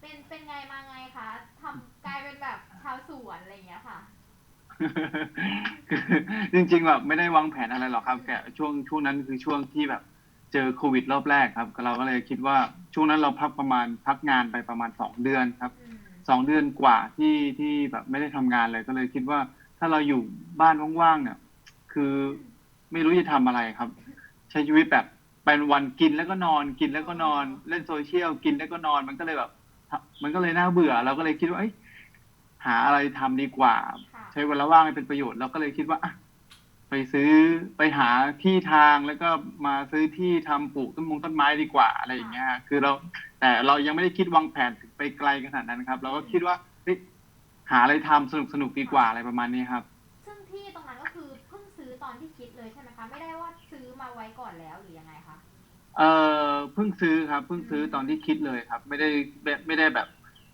เป็นเป็นไงมาไงคะทำกลายเป็นแบบชาวสวนอะไรอย่างเงี้ยค่ะ คือจริงๆแบบไม่ได้วางแผนอะไรหรอกครับแกช่วงช่วงนั้นคือช่วงที่แบบเจอโควิดรอบแรกครับเราก็เลยคิดว่าช่วงนั้นเราพักประมาณพักงานไปประมาณสองเดือนครับอืมสองเดือนกว่าที่ที่แบบไม่ได้ทำงานเลยก็เลยคิดว่า ถ้าเราอยู่บ้านว่างๆเนี่ยคือไม่รู้จะทำอะไรครับ ใช้ชีวิตแบบเป็นวันกินแล้วก็นอนกินแล้วก็นอน เล่นโซเชียลกินแล้วก็นอนมันก็เลยแบบ มันก็เลยน่าเบื่อเราก็เลยคิดว่าเอ้ยหาอะไรทำดีกว่าค่ะใช้เวลาว่างให้เป็นประโยชน์เราก็เลยคิดว่าอะไปซื้อไปหาที่ทางแล้วก็มาซื้อที่ทำปลูกต้นมงต้นไม้ดีกว่าอะไรอย่างเงี้ยคือเรา แต่เรายังไม่ได้คิดวางแผนถึงไปไกลขนาดนั้นครับ เราก็คิดว่าเฮ้ยหาอะไรทำสนุกสนุกๆดีกว่าอะไรประมาณนี้ครับ ซึ่งที่ตรงนั้นก็คือเพิ่งซื้อตอนที่คิดเลยใช่ไหมคะ ไม่ได้ว่าซื้อมาไว้ก่อนแล้วหรือยังไงคะ เออเพิ่งซื้อครับเพิ่งซื้อตอนที่คิดเลยครับ ไม่ได้แบบไม่ได้แบบ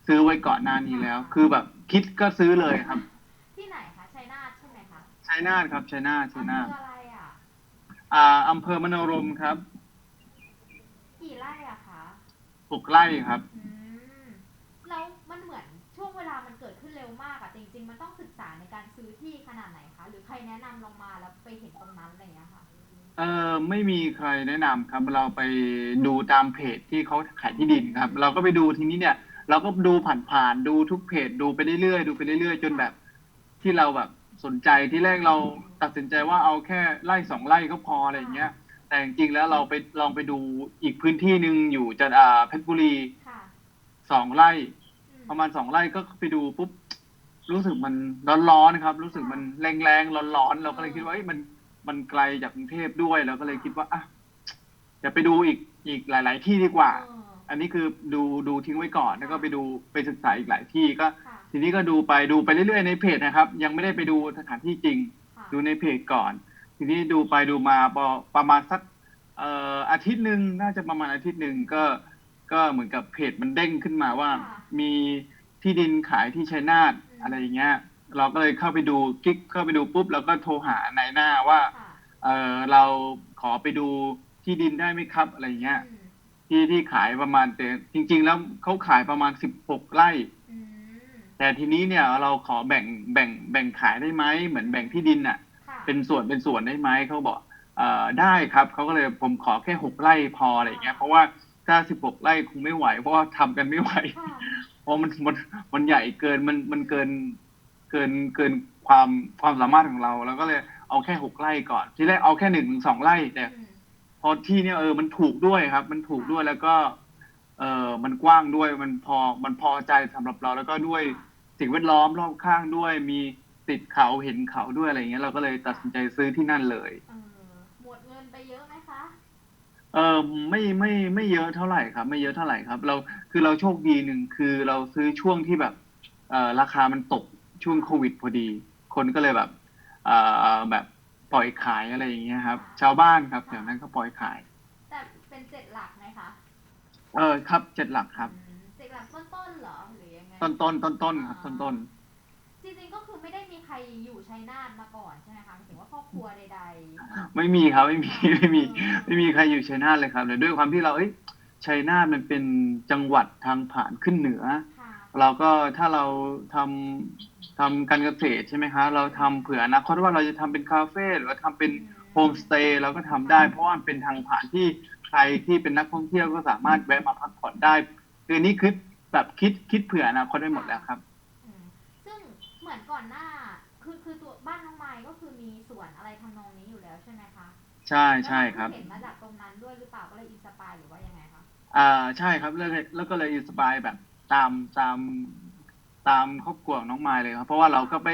ซื้อไว้ก่อนหน้านี้แล้ว คือแบบคิดก็ซื้อเลยครับที่ไหนคะชัยนาทใช่ไหมคะชัยนาทครับชัยนาทชัยนาทอำเภออะไรอะอ่าอำเภอมโนรมครับกี่ไร่อะคะหกไร่ครับ อืมแล้วมันเหมือนช่วงเวลามันเกิดขึ้นเร็วมากอะจริง ๆ มันต้องศึกษาในการซื้อที่ขนาดไหนคะหรือใครแนะนำลงมาแล้วไปเห็นตรงนั้นอะไรอย่างเงี้ยค่ะ เออไม่มีใครแนะนำครับ เราไปดูตามเพจที่เขาขายที่ดินครับ เราก็ไปดูทีนี้เนี่ย เราก็ดูผ่านๆดูทุกเพจดูไปเรื่อยๆดูไปเรื่อยๆ จนแบบที่เราแบบสนใจที่แรกเราตัดสินใจว่าเอาแค่ไร่สองไร่ก็พออะไรอย่างเงี้ย แต่จริงๆแล้วเราไปลองไปดูอีกพื้นที่หนึ่งอยู่จันอ่าเพชรบุรีค่ะสองไร่ อืประมาณสองไร่ก็ไปดูปุ๊บรู้สึกมันร้อนๆครับ รู้สึกมันแรงๆร้อนๆเราก็เลยคิดว่าเอ้ยมัน มันไกลจากกรุงเทพด้วยเราก็เลยคิดว่าอะจะไปดูอีกอีกหลาย ๆ ที่ดีกว่าเอออันนี้คือดูดูทิ้งไว้ก่อนแล้วก็ไปดูไปศึกษาอีกหลายที่ก็ ค่ะ ทีนี้ก็ดูไปดูไปเรื่อยๆในเพจนะครับ ยังไม่ได้ไปดูสถานที่จริง ค่ะ ดูในเพจก่อน ทีนี้ดูไปดูมาพอประมาณสักเอ่ออาทิตย์หนึ่งน่าจะประมาณอาทิตย์หนึ่งก็ก็เหมือนกับเพจมันเด้งขึ้นมาว่ามีที่ดินขายที่ชัยนาทอะไรอย่างเงี้ย เราก็เลยเข้าไปดูคลิกเข้าไปดูปุ๊บเราก็โทรหานายหน้าว่าค่ะเออเราขอไปดูที่ดินได้ไหมครับอะไรเงี้ยอืมที่ที่ขายประมาณแต่จริง ๆ แล้วเขาขายประมาณสิบหกไร่อืมแต่ทีนี้เนี่ยเราขอแบ่งแบ่งแบ่งขายได้ไหมเหมือนแบ่งที่ดินอะค่ะเป็นส่วนเป็นส่วนได้ไหมเขาบอกเอ่อได้ครับเขาก็เลยผมขอแค่หกไร่พออะไรอย่างเงี้ยเพราะว่าถ้าสิบหกไร่คงไม่ไหว เพราะว่าทำกันไม่ไหวค่ะเพราะมันมันมันใหญ่เกินมันมันเกิน เกินเกินความความสามารถของเราเราก็เลยเอาแค่หกไร่ก่อนทีแรกเอาแค่หนึ่งถึงสองไร่แต่อืมพอที่เนี่ยเออมันถูกด้วยครับ มันถูกด้วยแล้วก็ เออมันกว้างด้วยมันพอมันพอใจสำหรับเราแล้วก็ด้วยสิ่งแวดล้อมรอบข้างด้วย มีติดเขาเห็นเขาด้วยอะไรเงี้ยเราก็เลยตัดสินใจซื้อที่นั่นเลยเออหมดเงินไปเยอะไหมคะเออไม่ไม่ไม่เยอะเท่าไหร่ครับ ไม่เยอะเท่าไหร่ครับ เราคือเราโชคดีหนึ่งคือเราซื้อช่วงที่แบบเออราคามันตก ช่วงโควิดพอดี คนก็เลยแบบเออแบบปล่อยขายอะไรอย่างเงี้ยครับ ชาวบ้านครับแถวนั้นก็ปล่อยขาย แต่เป็นเจ็ดหลักไหมคะ เออครับเจ็ดหลักครับอืมเจ็ดหลักต้นๆเหรอหรือยังไงต้นต้นต้นต้นๆครับต้นต้นจริงๆก็คือไม่ได้มีใครอยู่ชัยนาทมาก่อนใช่ไหมคะหมายถึงว่าครอบครัวใดๆ ไม่มีครับไม่มีไม่มีไม่มีใครอยู่ชัยนาทเลยครับแต่ด้วยความที่เราเอ้ยชัยนาทมันเป็นจังหวัดทางผ่านขึ้นเหนือๆค่ะเราก็ถ้าเราทำ ทำการเกษตรใช่ไหมคะเราทำเผื่ออนาคตว่าเราจะทำเป็นคาเฟ่หรือว่าทำเป็นโฮมสเตย์เราก็ทำได้ เพราะว่ามันเป็นทางผ่านที่ใครที่เป็นนักท่องเที่ยวก็สามารถแวะมาพักผ่อนได้ คือนี่คือแบบคิดคิดเผื่ออนาคตได้หมดแล้วครับ อืมซึ่งเหมือนก่อนหน้า คือคือตัวบ้านน้องไม้ก็คือมีสวนอะไรทำนองนี้อยู่แล้วใช่ไหมคะใช่ใช่ครับ แล้วเห็นมาจากตรงนั้นด้วยหรือเปล่าก็เลยอินสปายหรือว่ายังไงคะ อ่าใช่ครับแล้วเลยแล้วก็เลยอินสปายแบบตามตาม ตามครอบครัวของน้องไมายเลยครับ เพราะว่าเราก็ไป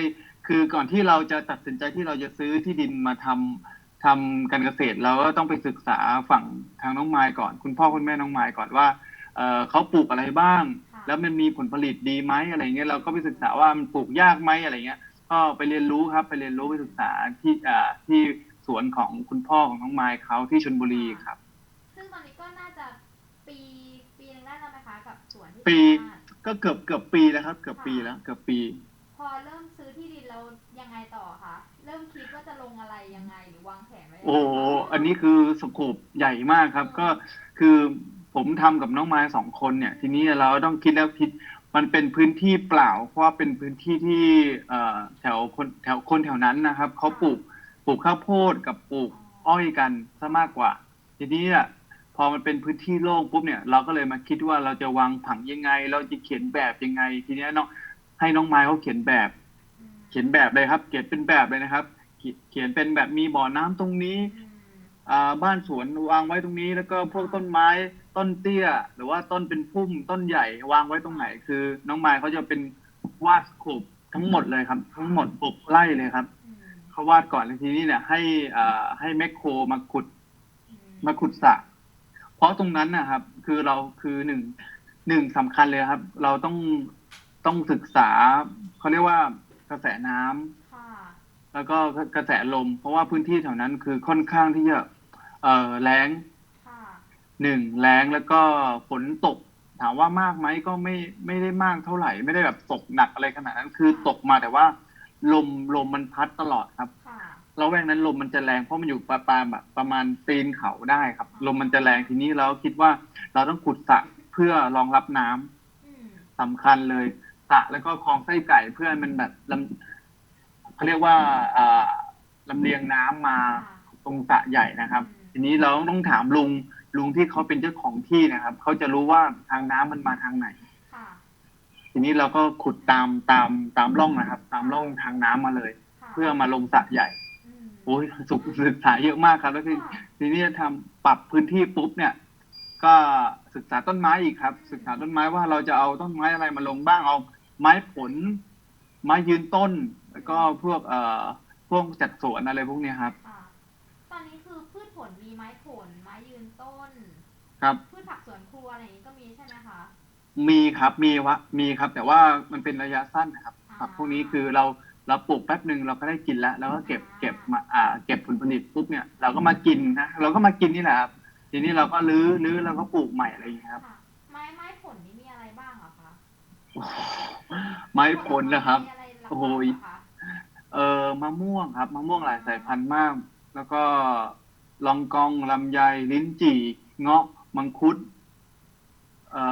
คือก่อนที่เราจะตัดสินใจที่เราจะซื้อที่ดินมาทำทำการเกษตรเราก็ต้องไปศึกษาฝั่งทางน้องไมายก่อน คุณพ่อคุณแม่น้องไมายก่อนว่าเออเขาปลูกอะไรบ้าง ค่ะแล้วมันมีผลผลิตดีไหมอะไรเงี้ยเราก็ไปศึกษาว่ามันปลูกยากไหมอะไรเงี้ย ก็ไปเรียนรู้ครับไปเรียนรู้ไปศึกษาที่อ่าที่สวนของคุณพ่อของน้องไมายเขาที่ชลบุรีครับ ซึ่งตอนนี้ก็น่าจะปีปีหนึงได้แล้วไหมคะกับสวนที่ปีชัยนาท ก็เกือบเกือบปีแล้วครับ เกือบปีแล้ว เกือบปี พอเริ่มซื้อที่ดินแล้วยังไงต่อคะเริ่มคิดว่าจะลงอะไรยังไงหรือวางแผนไว้ยังไงโอ้โหบ้างอันนี้คือสโคปใหญ่มากครับ ก็คือผมทำกับน้องไม้สองคนเนี่ย ทีนี้เราต้องคิดแล้วคิด มันเป็นพื้นที่เปล่า เพราะว่าเป็นพื้นที่ที่เอ่อแถวคนแถวคนแถวนั้นนะครับเขาปลูกปลูกข้าวโพดกับปลูกอ้อยกันซะมากกว่า ทีนี้อะ พอมันเป็นพื้นที่โล่งปุ๊บเนี่ยเราก็เลยมาคิดว่าเราจะวางผังยังไง เราจะเขียนแบบยังไง ทีนี้น้องให้น้องไม้เขาเขียนแบบอืมเขียนแบบเลยครับ เขียนเป็นแบบเลยนะครับ เขียเขียนเป็นแบบมีบ่อน้ำตรงนี้อืมอ่าบ้านสวนวางไว้ตรงนี้ แล้วก็พวกต้นไม้ต้นเตี้ย หรือว่าต้นเป็นพุ่มต้นใหญ่วางไว้ตรงไหน คือ น้องไม้เขาจะเป็นวาดสโคปทั้งหมดเลยครับ ทั้งหมดปกไร่เลยครับอืมเขาวาดก่อนแล้วทีนี้เนี่ย ให้อ่าให้แมคโครมาขุดอืมมาขุดสระ เพราะตรงนั้นนะครับ คือเราคือหนึ่งหนึ่งสำคัญเลยครับ เราต้องต้องศึกษาเขาเรียกว่ากระแสน้ำค่ะแล้วก็กระแสลม เพราะว่าพื้นที่แถวนั้นคือค่อนข้างที่จะเอ่อแรงค่ะหนึ่งแรงแล้วก็ฝนตก ถามว่ามากไหมก็ไม่ไม่ได้มากเท่าไหร่ ไม่ได้แบบตกหนักอะไรขนาดนั้น คือตกมาแต่ว่า ลมลมมันพัดตลอดครับ ค่ะแล้วแวกนั้นลมมันจะแรงเพราะมันอยู่ประมาณแบบประมาณตีนเขาได้ครับ ลมมันจะแรงทีนี้เราคิดว่าเราต้องขุดสระเพื่อรองรับน้ำอืมสำคัญเลยสระแล้วก็คลองไส้ไก่เพื่อให้มันแบบลำเขาเรียกว่าอ่าลำเลียงน้ำมาค่ะตรงสระใหญ่นะครับอืมทีนี้เราต้องถามลุงลุงที่เขาเป็นเจ้าของที่นะครับเขาจะรู้ว่าทางน้ำมันมาทางไหนค่ะทีนี้เราก็ขุดตามตามตามร่องนะครับ ตามร่องทางน้ำมาเลยค่ะเพื่อมาลงสระใหญ่อืม โอ้ยสุขศึกษาเยอะมากครับ แล้วคือค่ะทีนี้ทำปรับพื้นที่ปุ๊บเนี่ย ก็ศึกษาต้นไม้อีกครับ ศึกษาต้นไม้ว่าเราจะเอาต้นไม้อะไรมาลงบ้างเอาไม้ผล ไม้ยืนต้น แล้วก็พวกเอ่อพวกจัดสวนอะไรพวกเนี้ยครับค่ะตอนนี้คือพืชผลมีไม้ผล ไม้ยืนต้น ครับ พืชผักสวนครัวอะไรอย่างนี้ก็มีใช่ไหมคะ มีครับมีวะมีครับ แต่ว่ามันเป็นระยะสั้นนะครับอ่าครับพวกนี้คือเรา เราปลูกแป๊บหนึ่งเราก็ได้กินแล้วแล้วก็เก็บอ่าเก็บมาอ่าเก็บผลผลิตปุ๊บเนี่ยเราก็มากินนะเราก็มากินนี่แหละครับทีนี้เราก็รื้อรื้อแล้วก็ปลูกใหม่อะไรอย่างเงี้ยครับค่ะไม้ไม้ผลนี่มีอะไรบ้างอะคะไม้ผลนะครับ มีอะไรหลักๆโอ้โห เหรอคะเออมะม่วงครับมะม่วงหลายสายพันธุ์มาก แล้วก็ลองกองลำไยลิ้นจี่ เงาะมังคุดเอ่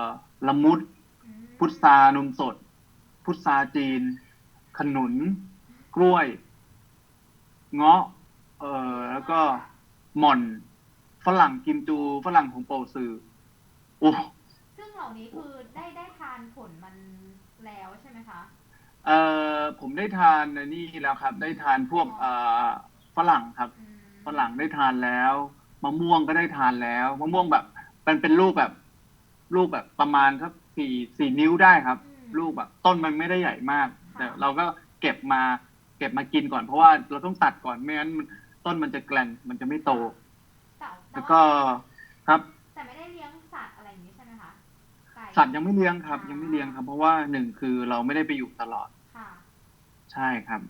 อละมุด อืมพุทรานมสด พุทราจีน ขนุน กล้วย เงาะ เอ่อแล้วก็หม่อน ฝรั่งกิมจู ฝรั่งของโปซือโอ้ซึ่งเหล่านี้คือได้ได้ทานผลมันแล้วใช่ไหมคะ เอ่อผมได้ทานในนี่แล้วครับ ได้ทานพวกเอ่อฝรั่งครับอืมฝรั่งได้ทานแล้วมะม่วงก็ได้ทานแล้วมะม่วงแบบ มันเป็นลูกแบบ ลูกแบบประมาณสักสี่สี่นิ้วได้ครับอืมลูกแบบ ต้นมันไม่ได้ใหญ่มากค่ะ แต่เราก็เก็บมาเก็บมากินก่อนเพราะว่าเราต้องตัดก่อนไม่งั้นมันต้นมันจะแกลนมันจะไม่โต แต่แต่แล้วว่าก็ครับแต่ไม่ได้เลี้ยงสัตว์อะไรอย่างนี้ใช่ไหมคะไก่สัตว์ยังไม่เลี้ยงครับอ่ายัยังไม่เลี้ยงครับ เพราะว่าหนึ่งคือเราไม่ได้ไปอยู่ตลอดค่ะใช่ครับ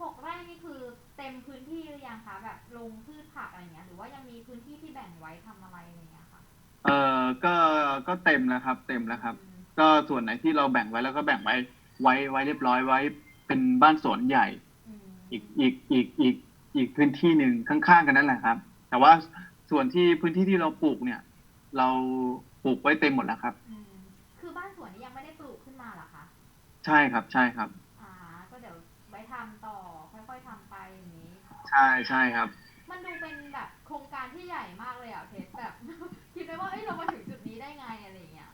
หกไร่นี่คือเต็มพื้นที่หรือยังคะแบบลงพืชผักอะไรอย่างเงี้ย หรือว่ายังมีพื้นที่ที่แบ่งไว้ทำอะไรอะไรอย่างเงี้ยค่ะเออก็ก็เต็มแล้วครับ เต็มแล้วครับ อืมก็ส่วนไหนที่เราแบ่งไว้แล้วก็แบ่งไว้ ไว้ไว้เรียบร้อยไว้เป็นบ้านสวนใหญ่อืมอีกอีกอีกอีกอีกพื้นที่หนึ่งข้างๆกันนั่นแหละครับ แต่ว่าส่วนที่พื้นที่ที่เราปลูกเนี่ย เราปลูกไว้เต็มหมดแล้วครับอืมคือบ้านสวนนี่ยังไม่ได้ปลูกขึ้นมาเหรอคะใช่ครับใช่ครับอ่าก็เดี๋ยวไว้ทำต่อค่อยๆทำไปอย่างนี้ ใช่ใช่ครับ มันดูเป็นแบบโครงการที่ใหญ่มากเลยอะเพชรแบบคิดไหมว่าเอ้ยเรามาถึงจุดนี้ได้ไงอะไรอย่างเงี้ย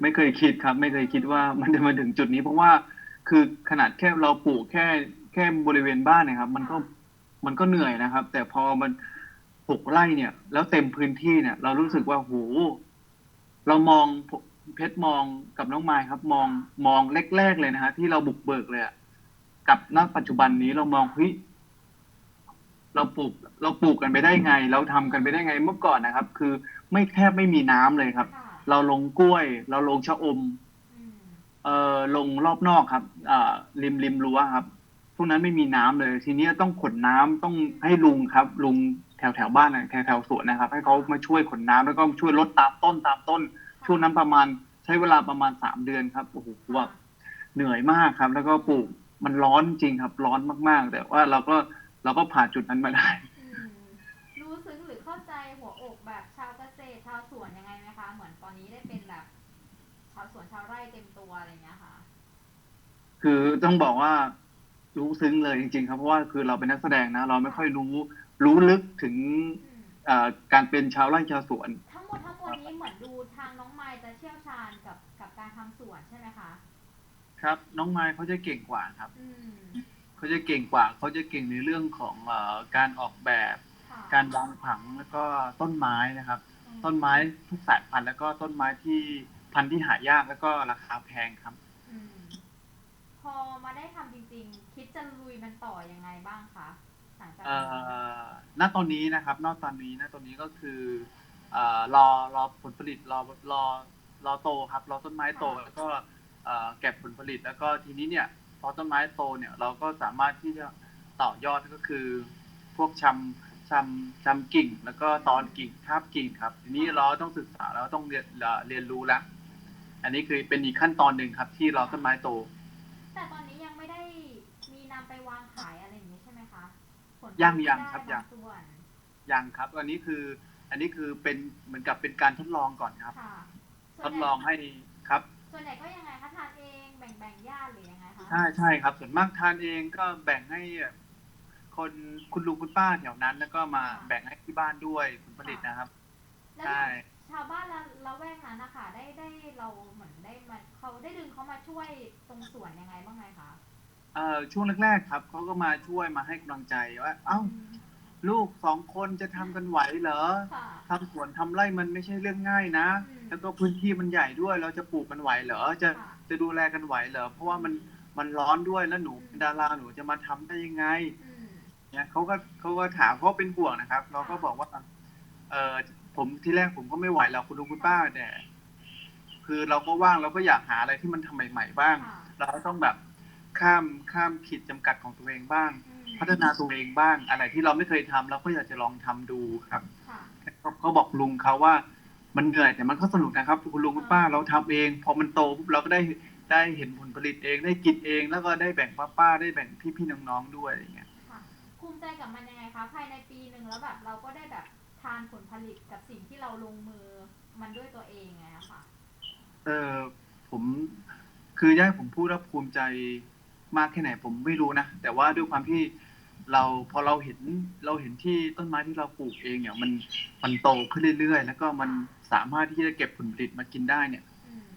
ไม่เคยคิดครับ ไม่เคยคิดว่ามันจะมาถึงจุดนี้ เพราะว่าคือขนาดแค่เราปลูกแค่แค่บริเวณบ้านเนะครับ มันก็มันก็เหนื่อยนะครับ แต่พอมันหกไร่เนี่ย แล้วเต็มพื้นที่เนี่ย เรารู้สึกว่าโหเรามองเพชรมองกับน้องไม้ครับ มองมองแรกๆเลยนะฮะที่เราบุกเบิกเลยอะกับณปัจจุบันนี้เรามองเฮ้ยเราปลูกเราปลูกกันไปได้ไง เราทำกันไปได้ไงเมื่อก่อนนะครับ คือไม่แทบไม่มีน้ำเลยครับ เราลงกล้วย เราลงชะอมอืมเอ่อลงรอบนอกครับอ่าริมริมรั้วครับพวกนั้นไม่มีน้ำเลย ทีนี้ต้องขนน้ำต้องให้ลุงครับ ลุงแถวแถวบ้านนะแถวแถวสวนนะครับ ให้เขามาช่วยขนน้ำแล้วก็ช่วยลดตามต้นตามต้น ช่วงนั้นประมาณใช้เวลาประมาณสามเดือนครับโอ้โหแบบเหนื่อยมากครับ แล้วก็ปลูกมันร้อนจริงครับ ร้อนมากๆ แต่ว่าเราก็เราก็ผ่านจุดนั้นมาได้ ไร่เต็มตัวอะไรอย่างเงี้ยค่ะ คือต้องบอกว่ารู้ซึ้งเลยจริง ๆ ครับเพราะว่าคือเราเป็นนักแสดงนะ เราไม่ค่อยรู้รู้ลึกถึงอืมเอ่อการเป็นชาวไร่ชาวสวน ทั้งหมดทั้งมวลนี้เหมือนดูทางน้องไมล์จะเชี่ยวชาญกับกับการทำสวนใช่ไหมคะ ครับน้องไม้เขาจะเก่งกว่าครับอืมเขาจะเก่งกว่าเขาจะเก่งในเรื่องของเอ่อการออกแบบค่ะการวางผังแล้วก็ต้นไม้นะครับอืมต้นไม้ทุกสายพันธุ์แล้วก็ต้นไม้ที่ พันธุ์ที่หายากแล้วก็ราคาแพงครับ อืม พอมาได้ทำจริงๆ คิดจะลุยมันต่อยังไงบ้างคะหลังจากเอ่นี้อณตอนนี้นะครับณตอนนี้ณตอนนี้ก็คือเอ่อรอรอผลผลิตรอรอรอโตครับ รอต้นไม้โตแล้วก็เอ่อเก็บผลผลิตแล้วก็ทีนี้เนี่ย พอต้นไม้โตเนี่ยเราก็สามารถที่จะต่อยอดก็คือ พวกชำชำชำกิ่ง แล้วก็ตอนกิ่งทาบกิ่งครับ ทีนี้เราต้องศึกษาแล้วต้องเรียนเอ่อเรียนรู้แล้ว อันนี้คือเป็นอีกขั้นตอนหนึ่งครับ ที่รอต้นไม้โต แต่ตอนนี้ยังไม่ได้มีนำไปวางขายอะไรอย่างนี้ใช่ไหมคะผลผลิตยังยังได้ครับยังางส่วนยังครับ อันนี้คือ อันนี้คือเป็นเหมือนกับเป็นการทดลองก่อนครับค่ะทดลองให้ครับ ส่วนใหญ่ก็ยังไงคะทานเองแบ่งแบ่งๆญาติหรือยังไงคะใช่ใช่ครับ ส่วนมากทานเองก็แบ่งให้คนคุณลุงคุณป้าแถวนั้น แล้วก็มาแบ่งให้ที่บ้านด้วยผลผลิตนะครับแล้วใช่ ชาวบ้านละละแวกนั้นนะคะได้ได้เราเหมือนได้มาเขาได้ดึงเขามาช่วยตรงสวนยังไงบ้างไหมคะเอ่อช่วงแรกๆครับเขาก็มาช่วยมาให้กำลังใจว่า เอ้าอืมลูกสองคนจะทำกันไหวเหรอค่ะทำสวนทำไร่มันไม่ใช่เรื่องง่ายนะ อืมแล้วก็พื้นที่มันใหญ่ด้วย เราจะปลูกกันไหวเหรอจะค่ะ จะดูแลกันไหวเหรอเพราะว่ามันมันร้อนด้วยแล้วหนูเป็นดาราหนูจะมาทำได้ยังไง อืม เนี่ยเขาก็เขาก็ถามเขาเป็นห่วงนะครับ เราก็บอกว่า เออ ผมที่แรกผมก็ไม่ไหวหรอกคุณลุงคุณป้าแต่คือเราก็ว่างเราก็อยากหาอะไรที่มันทำใหม่ๆบ้างค่ะเราก็ต้องแบบข้ามข้ามขีดจำกัดของตัวเองบ้างอืมพัฒนาตัวเองบ้าง อะไรที่เราไม่เคยทำเราก็อยากจะลองทำดูครับค่ะเขาเขาบอกลุงเขาว่ามันเหนื่อยแต่มันก็สนุกนะครับคุณลุงคุณป้าเราทำเอง พอมันโตปุ๊บเราก็ได้ได้เห็นผลผลิตเองได้กินเอง แล้วก็ได้แบ่งป้าป้าๆได้แบ่งพี่ๆน้องๆด้วยอะไรอย่างเงี้ยค่ะภูมิใจกับมันยังไงคะภายในปีหนึ่งแล้วแบบเราก็ได้แบบ ทานผลผลิตกับสิ่งที่เราลงมือมันด้วยตัวเองไงอะค่ะ เออผมคืออยากให้ผมพูดแล้วภูมิใจมากแค่ไหนผมไม่รู้นะแต่ว่าด้วยความที่เราพอเราเห็นเราเห็นที่ต้นไม้ที่เราปลูกเองเนี่ยมันมันโตขึ้นเรื่อยๆ แล้วก็มันสามารถที่จะเก็บผลผลิตมากินได้เนี่ยอืม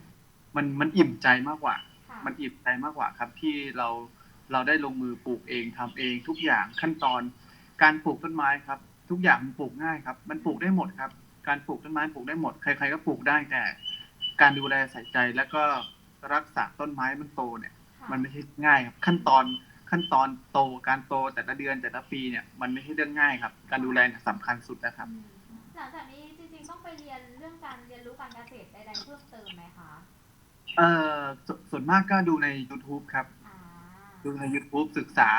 มันมันอิ่มใจมากกว่าค่ะมันอิ่มใจมากกว่าครับ ที่เราเราได้ลงมือปลูกเองทำเองทุกอย่างขั้นตอนการปลูกต้นไม้ครับ ทุกอย่างมันปลูกง่ายครับ มันปลูกได้หมดครับ การปลูกต้นไม้ปลูกได้หมด ใคร ๆ ก็ปลูกได้แต่ การดูแลใส่ใจแล้วก็รักษาต้นไม้มันโตเนี่ยค่ะมันไม่ใช่ง่ายครับ ขั้นตอนขั้นตอนโตการโตแต่ละเดือนแต่ละปีเนี่ยมันไม่ใช่เรื่องง่ายครับ การดูแลเนี่ยสำคัญสุดนะครับอืมหลังจากนี้จริงๆต้องไปเรียนเรื่องการเรียนรู้การเกษตรใดๆเพิ่มเติมไหมคะเอ่อสส่วนมากก็ดูใน YouTube ครับอ่าดูใน YouTube ศึกษา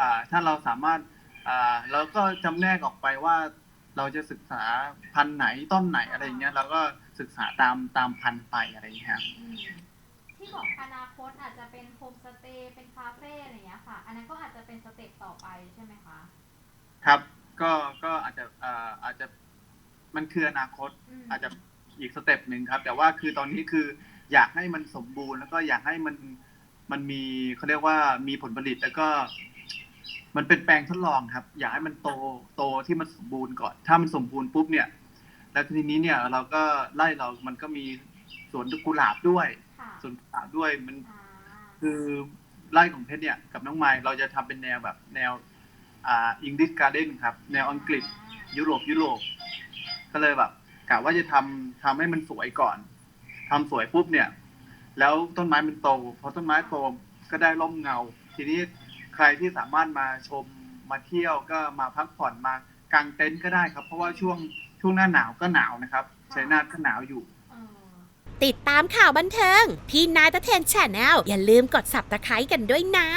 อ่าถ้าเราสามารถ อ่าเราก็จำแนกออกไปว่าเราจะศึกษาพันธุ์ไหนต้นไหนอะไรอย่างเงี้ยเราก็ศึกษาตามตามพันธุ์ไปอะไรอย่างเงี้ยครับอืมที่บอกอนาคตอาจจะเป็นโฮมสเตย์เป็นคาเฟ่อะไรอย่างเงี้ยค่ะ อันนั้นก็อาจจะเป็นสเต็ปต่อไปใช่ไหมคะ ครับ ก็ก็อาจจะอ่าอาจจะมันคืออนาคตอืมอาจจะอีกสเต็ปหนึ่งครับ แต่ว่าคือตอนนี้คืออยากให้มันสมบูรณ์ แล้วก็อยากให้มันมันมีเขาเรียกว่ามีผลผลิตแล้วก็ มันเป็นแปลงทดลองครับ อยากให้มันโตโตที่มันสมบูรณ์ก่อน ถ้ามันสมบูรณ์ปุ๊บเนี่ย แล้วทีนี้เนี่ยเราก็ไล่เรามันก็มีสวนกุหลาบด้วยค่ะสวนกุหลาบด้วยมันอ่าคือไร่ของเพชรเนี่ยกับน้องไม้เราจะทำเป็นแนวแบบแนวอ่าอังกฤษการ์เด้นครับ แนวอังกฤษ ยุโรปยุโรปก็เลยแบบกะว่าจะทำทำให้มันสวยก่อนทำสวยปุ๊บเนี่ย แล้วต้นไม้มันโตพอต้นไม้โตก็ได้ร่มเงา ทีนี้ ใครที่สามารถมาชมมาเที่ยวก็มาพักผ่อนมากางเต็นท์ก็ได้ครับ เพราะว่าช่วงช่วงหน้าหนาวก็หนาวนะครับชัยนาทก็หนาวอยู่เออติดตามข่าวบันเทิง พี่นายตะเทนแชนแนลอย่าลืมกด subscribe กันด้วยนะ